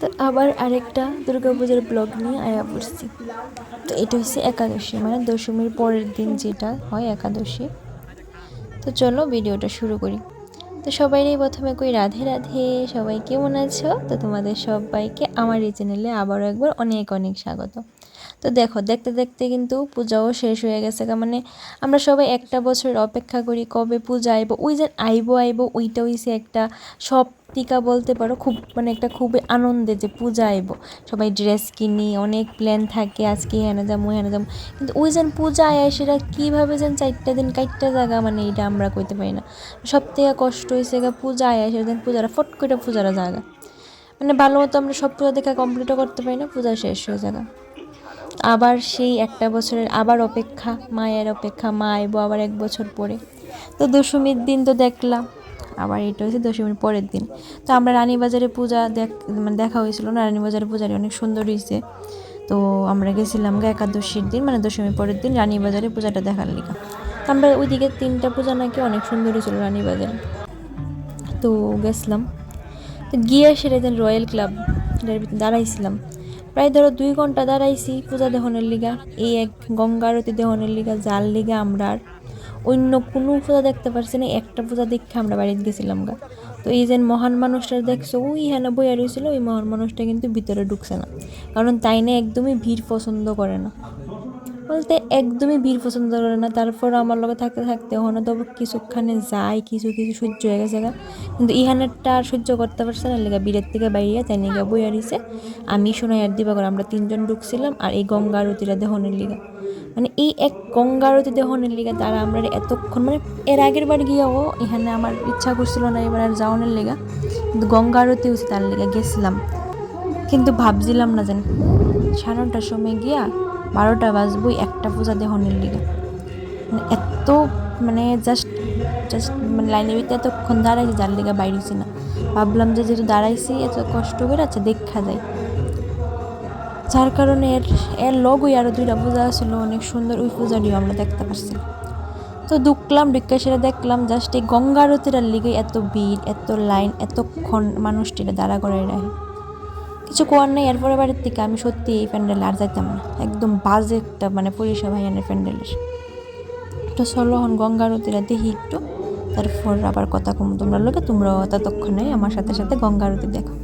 তো আবার আরেকটা দুর্গাপূজার ব্লগ নিয়ে আয়া পড়ছি। তো এটা হচ্ছে একাদশী মানে দশমীর পরের দিন যেটা হয় একাদশী। তো চলো ভিডিওটা শুরু করি। তো সবাইরই প্রথমে কই রাধে রাধে, সবাই কেমন আছো? তো তোমাদের সবাইকে আমার এই চ্যানেলে আবারও একবার অনেক অনেক স্বাগত। তো দেখো, দেখতে দেখতে কিন্তু পূজাও শেষ হয়ে গেছে। মানে আমরা সবাই একটা বছর অপেক্ষা করি কবে পূজা আইব। ওই যে আইব আইব ওইটা হইছে একটা সব টিকা বলতে পারো, খুব মানে একটা খুবই আনন্দে যে পূজা আইব। সবাই ড্রেস কিনি, অনেক প্ল্যান থাকে, আজকে হেনা যাব হেনা যাব। কিন্তু ওই যেন পূজা আয় সেটা কীভাবে যেন চারটা দিন কাইটটা জায়গা মানে এটা আমরা কইতে পারি না। সব থেকে কষ্ট হয়েছে পূজা আয় সেদিন পূজাটা, ফট করে পূজাটা জায়গা মানে ভালো মতো আমরা সব পূজা দেখা কমপ্লিটও করতে পারি না, পূজা শেষ হয়ে জায়গা আবার সেই একটা বছরের আবার অপেক্ষা, মায়ের অপেক্ষা, মা আইব আবার এক বছর পরে। তো দশমীর দিন তো দেখলাম, আবার এটা হয়েছে দশমীর পরের দিন। তো আমরা রানীবাজারে পূজা দেখ মানে দেখা হয়েছিল না, রানীবাজারে পূজারি অনেক সুন্দর হয়েছে। তো আমরা গেছিলাম গা একাদশীর দিন মানে দশমীর পরের দিন রানীবাজারে পূজাটা দেখার লিগা। তো আমরা ওইদিকে তিনটা পূজা নাকি অনেক সুন্দর হয়েছিল রানীবাজারে। তো গেছিলাম। তো গিয়ে সেটা রয়্যাল ক্লাব দাঁড়াইছিলাম। প্রায় ধরো দুই ঘণ্টা দাঁড়াইছি পূজা দেহনের লিগা। এই এক গঙ্গা আরতি দেহনের লিগা, যার লিগা আমরা আর অন্য কোনো পূজা দেখতে পারছি না, একটা পূজা দেখে আমরা বাড়িতে গেছিলাম গা। তো এই যে মহান মানুষটা দেখছ, ওই হ্যাঁ বইয়া রয়েছিল ওই মহান মানুষটা কিন্তু ভিতরে ঢুকছে না। কারণ তাই না, একদমই ভিড় পছন্দ করে না। বলতে একদমই বীর পছন্দ করে না। তারপর আমার লগে থাকতে থাকতে ওখানে তো কিছুক্ষণে যায়, কিছু কিছু সহ্য হয়ে গেছে গা। কিন্তু ইহানেরটা আর সহ্য করতে পারছে না, লেগা বীরের থেকে বাইরে তাই নিয়ে বইয়া রইছে আমি শোনাই আর দিবা করে আমরা তিনজন ঢুকছিলাম আর এই গঙ্গা আরতিরা দেহনের লিগা। মানে এই এক গঙ্গা আরতি দেহনের লিগা, তারা আমরা এতক্ষণ মানে এর আগের বার গিয়েও এখানে আমার ইচ্ছা করছিল না এবার আর যাওয়ানোর লিগা। কিন্তু গঙ্গা আরতি হচ্ছে তার লিগা গেছিলাম। কিন্তু ভাবছিলাম না যেন সাড়ে সময় গিয়া বারোটা বাজবই, একটা পূজা দেহনের লিগে। মানে এত মানে জাস্ট জাস্ট মানে লাইনের ভিতরে এতক্ষণ দাঁড়াইছি, যার লিগে বাইরেছি না। ভাবলাম যে যেহেতু দাঁড়াইছি, এত কষ্ট করে আচ্ছা দেখা যায় যার কারণে এর এর লগই আরও দুইটা পূজা ছিল, অনেক সুন্দর ওই পূজাটিও আমরা দেখতে পারছি তো ঢুকলাম, ঢুকে সেটা দেখলাম জাস্ট এই গঙ্গারতিটার লিগে এত ভিড়, এত লাইন, এতক্ষণ মানুষটিরা দাঁড়া করে রাখে। কিছু করার নেই, এরপরে বাড়ির থেকে আমি সত্যি এই প্যান্ডেলে আর যাইতাম না। একদম বাজে একটা মানে পরিষেবা এনে প্যান্ডেলের। তো চলো হন গঙ্গা আরতিরা দেখি একটু, তারপর আবার কথা কম। তোমরা লোকে তোমরাও ততক্ষণে আমার সাথে সাথে গঙ্গারতি দেখো।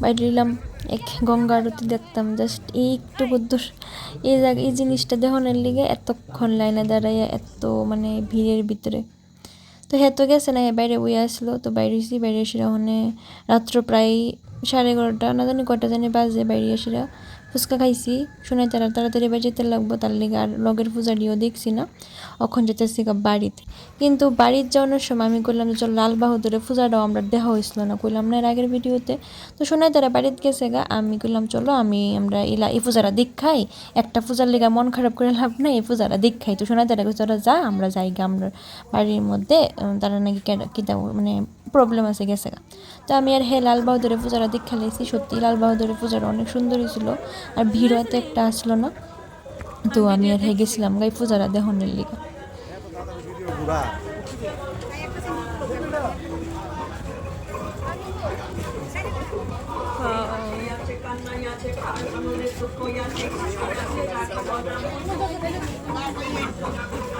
বাইরে এক গঙ্গা আরতি দেখতাম জাস্ট এই একটু বুদ্ধ এই জায়গা এই জিনিসটা দেহনের লিগে এতক্ষণ লাইনে দাঁড়াইয়া এত মানে ভিড়ের ভিতরে। তো হ্যাঁ তো গেছে না বাইরে বই আসলো, তো বাইরে এসি বাইরে এসে রাত্র প্রায় সাড়ে এগারোটা, না জানি কটা জানি বাজে বাইরে এসিরা ফুচকা খাইছি শুনে তারা তাড়াতাড়ি বাড়ি যেতে লাগবো, তার লেগে আর লগের পূজাটিও দেখছি না। অখন যেতেছি বাড়িতে। কিন্তু বাড়ির যাওয়ানোর সময় আমি করলাম যে, চল লাল বাহাদুরের পূজাটাও আমরা দেখা হয়েছিল না। করলাম না এর আগের ভিডিওতে। তো শোনাই তারা বাড়িতে গেছে গা, আমি করলাম চলো আমি, আমরা ইলা এই পূজাটা দেখাই। একটা পূজার লেগে মন খারাপ করে লাভ নাই, এই পূজাটা দেখাই। তো শোনাই তারা তোরা যা, আমরা যাই গা, আমরা বাড়ির মধ্যে তারা নাকি কিতা মানে প্রবলেম আছে গেছে গা। তো আমি আর হে লাল বাহাদুরের পূজাটা দেখা লাইছি সত্যি লাল বাহাদুরের পূজাটা অনেক সুন্দর ছিল আর ভিড়ও এত একটা আসলো না। তো আমি আর হে গেছিলাম গাই পূজাটা দেহনের লিগা। বহি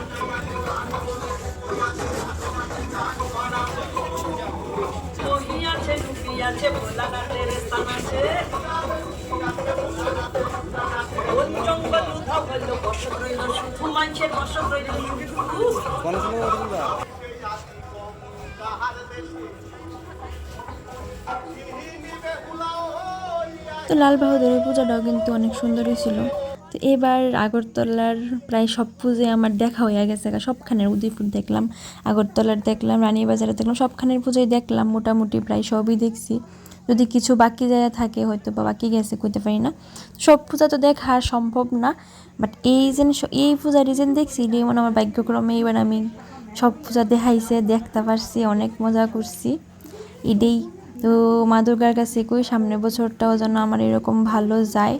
আছে ভোলা গাছের স্থান আছে। তো লাল বাহাদুরের পূজাটাও কিন্তু অনেক সুন্দরই ছিল। তো এবার আগরতলার প্রায় সব পুজোয় আমার দেখা হয়ে গেছে সবখানের উদয়পুর দেখলাম, আগরতলার দেখলাম, রানীবাজারে দেখলাম, সবখানের পুজোয় দেখলাম, মোটামুটি প্রায় সবই দেখছি। যদি কিছু বাকি জায়গা থাকে হয়তো বা বাকি গেছে, কইতে পারি না। সব পূজা তো দেখা সম্ভব না বাট এই যে এই পূজা রিজেন দেখছি মনে আমার ভাগ্যক্রমে এবার আমি সব পূজা দেখাইছে, দেখতে পারছি, অনেক মজা করছি। এটাই তো মা দুর্গার কাছে কই, সামনের বছরটাও যেন আমার এরকম ভালো যায়।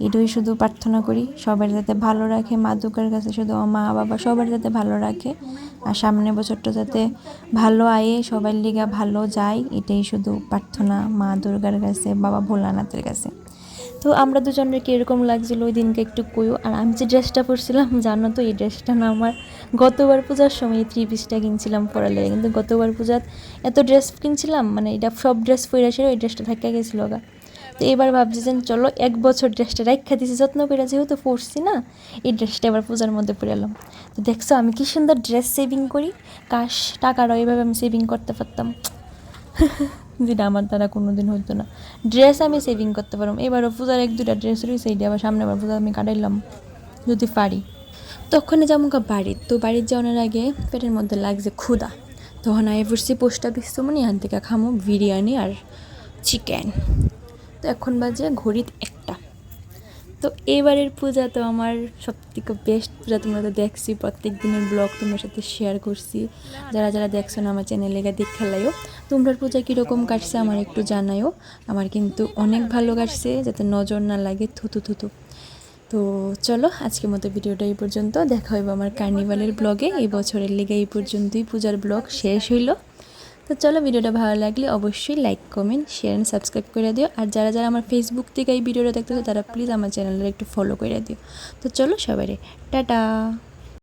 এটাই শুধু প্রার্থনা করি। সবার যাতে ভালো রাখে, মা দুর্গার কাছে শুধু মা, বাবা সবার যাতে ভালো রাখে। আর সামনের বছরটা যাতে ভালো আয়ে, সবার লিগা ভালো যায়, এটাই শুধু প্রার্থনা মা দুর্গার কাছে, বাবা ভোলানাথের কাছে। তো আমরা দুজনের কীরকম লাগছিল ওই দিনকে একটু কইও? আর আমি যে ড্রেসটা পরছিলাম, জানো তো, এই ড্রেসটা না আমার গতবার পূজার সময় থ্রি পিসটা কিনছিলাম পরালে। কিন্তু গতবার পূজাত এত ড্রেস কিনছিলাম মানে এটা সব ড্রেস পরে ছিল ওই ড্রেসটা থাকা গেছিল গা। তো এবার ভাবছি যে চলো এক বছর ড্রেসটা রাখা দিছি, যত্ন করে যেহেতু পরছি না, এই ড্রেসটা এবার পূজার মধ্যে পরে এলাম। তো দেখছ আমি কি সুন্দর ড্রেস সেভিং করি, কাশ টাকাটা এইভাবে আমি সেভিং করতে পারতাম। যেটা আমার দ্বারা কোনো দিন হতো না। ড্রেস আমি সেভিং করতে পারলাম এবারও পূজার এক দুটা ড্রেস রয়েছে এইটা আবার সামনে আবার পূজা আমি কাটাইলাম, যদি পারি। তখন যেমন বাড়ির তো বাড়ির যাওয়ার আগে পেটের মধ্যে লাগছে ক্ষুদা তখন আই পড়ছি পোস্ট অফিস তো মানে এখান থেকে খামো, বিরিয়ানি আর চিকেন তো এখন বাজে ঘড়িত একটা। তো এবারের পূজা তো আমার সব থেকে বেস্ট পূজা, তোমরা তো দেখছি প্রত্যেক দিনের ব্লগ তোমার সাথে শেয়ার করছি। যারা যারা দেখছ না আমার চ্যানেলে গা দেখ খেলাইও তোমরা পূজা কীরকম কাটছে আমার একটু জানাইও আমার কিন্তু অনেক ভালো কাটছে, যাতে নজর না লাগে থুতু থুতু তো চলো, আজকের মতো ভিডিওটা এই পর্যন্ত। দেখা হইব আমার কার্নিভালের ব্লগে এই বছরের লেগে এই পর্যন্তই পূজার ব্লগ শেষ হইল। তো চলো ভিডিওটা ভালো লাগলে অবশ্যই like comment share and subscribe করে দিও। আর যারা যারা আমার ফেসবুক থেকে এই ভিডিওটা দেখতেছে তারা প্লিজ আমার চ্যানেলটা একটু ফলো করে দিও। তো চলো সবাই টাটা।